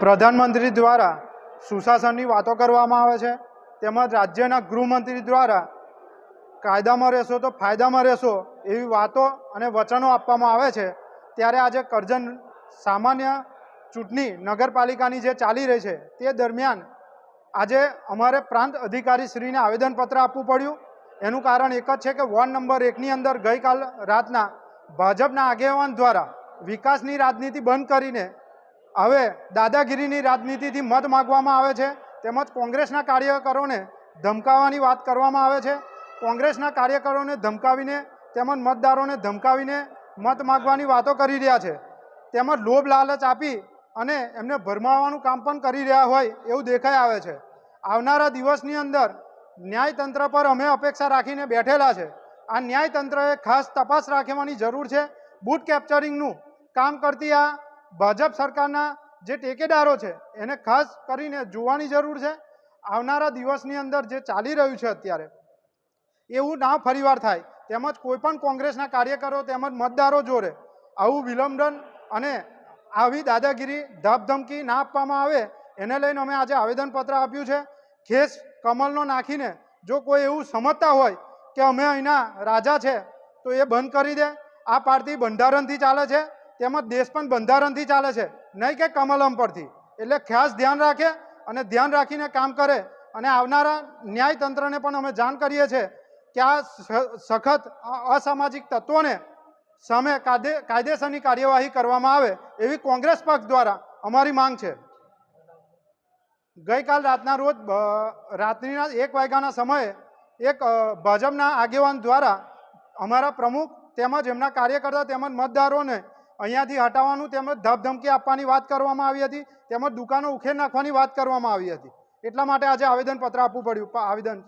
પ્રધાનમંત્રી દ્વારા સુશાસનની વાતો કરવામાં આવે છે. તેમજ રાજ્યના ગૃહમંત્રી દ્વારા કાયદામાં રહેશો તો ફાયદામાં રહેશો એવી વાતો અને વચનો આપવામાં આવે છે. ત્યારે આજે કરજણ સામાન્ય ચૂંટણી નગરપાલિકાની જે ચાલી રહી છે તે દરમિયાન આજે અમારે પ્રાંત અધિકારી શ્રીને આવેદનપત્ર આપવું પડ્યું. એનું કારણ એક જ છે કે વોર્ડ નંબર એકની અંદર ગઈકાલ રાતના ભાજપના આગેવાન દ્વારા વિકાસની રાજનીતિ બંધ કરીને હવે દાદાગીરીની રાજનીતિથી મત માગવામાં આવે છે, તેમજ કોંગ્રેસના કાર્યકરોને ધમકાવવાની વાત કરવામાં આવે છે. કોંગ્રેસના કાર્યકરોને ધમકાવીને તેમજ મતદારોને ધમકાવીને મત માગવાની વાતો કરી રહ્યા છે. તેમજ લોભ લાલચ આપી અને એમને ભરમાવવાનું કામ પણ કરી રહ્યા હોય એવું દેખાઈ આવે છે. આવનારા દિવસની અંદર ન્યાયતંત્ર પર અમે અપેક્ષા રાખીને બેઠેલા છે. આ ન્યાયતંત્રએ ખાસ તપાસ રાખવાની જરૂર છે. બૂટ કેપ્ચરિંગનું કામ કરતી આ ભાજપ સરકારના જે ટેકેદારો છે, એને ખાસ કરીને જોવાની જરૂર છે. આવનારા દિવસની અંદર જે ચાલી રહ્યું છે અત્યારે, એવું ના ફરીવાર થાય. તેમજ કોઈપણ કોંગ્રેસના કાર્યકરો તેમજ મતદારો જોડે આવું વિલંબન અને આવી દાદાગીરી ધાપધમકી ના આપવામાં આવે, એને લઈને અમે આજે આવેદનપત્ર આપ્યું છે. ખેસ કમલનો નાખીને જો કોઈ એવું સમજતા હોય કે અમે અહીંના રાજા છે, તો એ બંધ કરી દે. આ પાર્ટી બંધારણથી ચાલે છે. તેમજ દેશ પણ બંધારણથી ચાલે છે. નહીં કે કમલમ પરથી. એટલે ખાસ ધ્યાન રાખે અને ધ્યાન રાખીને કામ કરે અને આવનારા ન્યાયતંત્રને પણ અમે જાણ કરીએ છીએ કે આ સખત અસામાજિક તત્વોને સામે કાયદે, કાયદેસરની કાર્યવાહી કરવામાં આવે એવી કોંગ્રેસ પક્ષ દ્વારા અમારી માંગ છે. ગઈકાલ રાતના રોજ રાત્રિના એક વાગ્યાના સમયે એક ભાજપના આગેવાન દ્વારા અમારા પ્રમુખ તેમજ એમના કાર્યકર્તા તેમજ મતદારોને અહીંયાથી હટાવવાનું, તેમજ ધમધમકી આપવાની વાત કરવામાં આવી હતી, તેમજ દુકાનો ઉખેર નાખવાની વાત કરવામાં આવી હતી. એટલા માટે આજે આવેદનપત્ર આપવું પડ્યું. આવેદન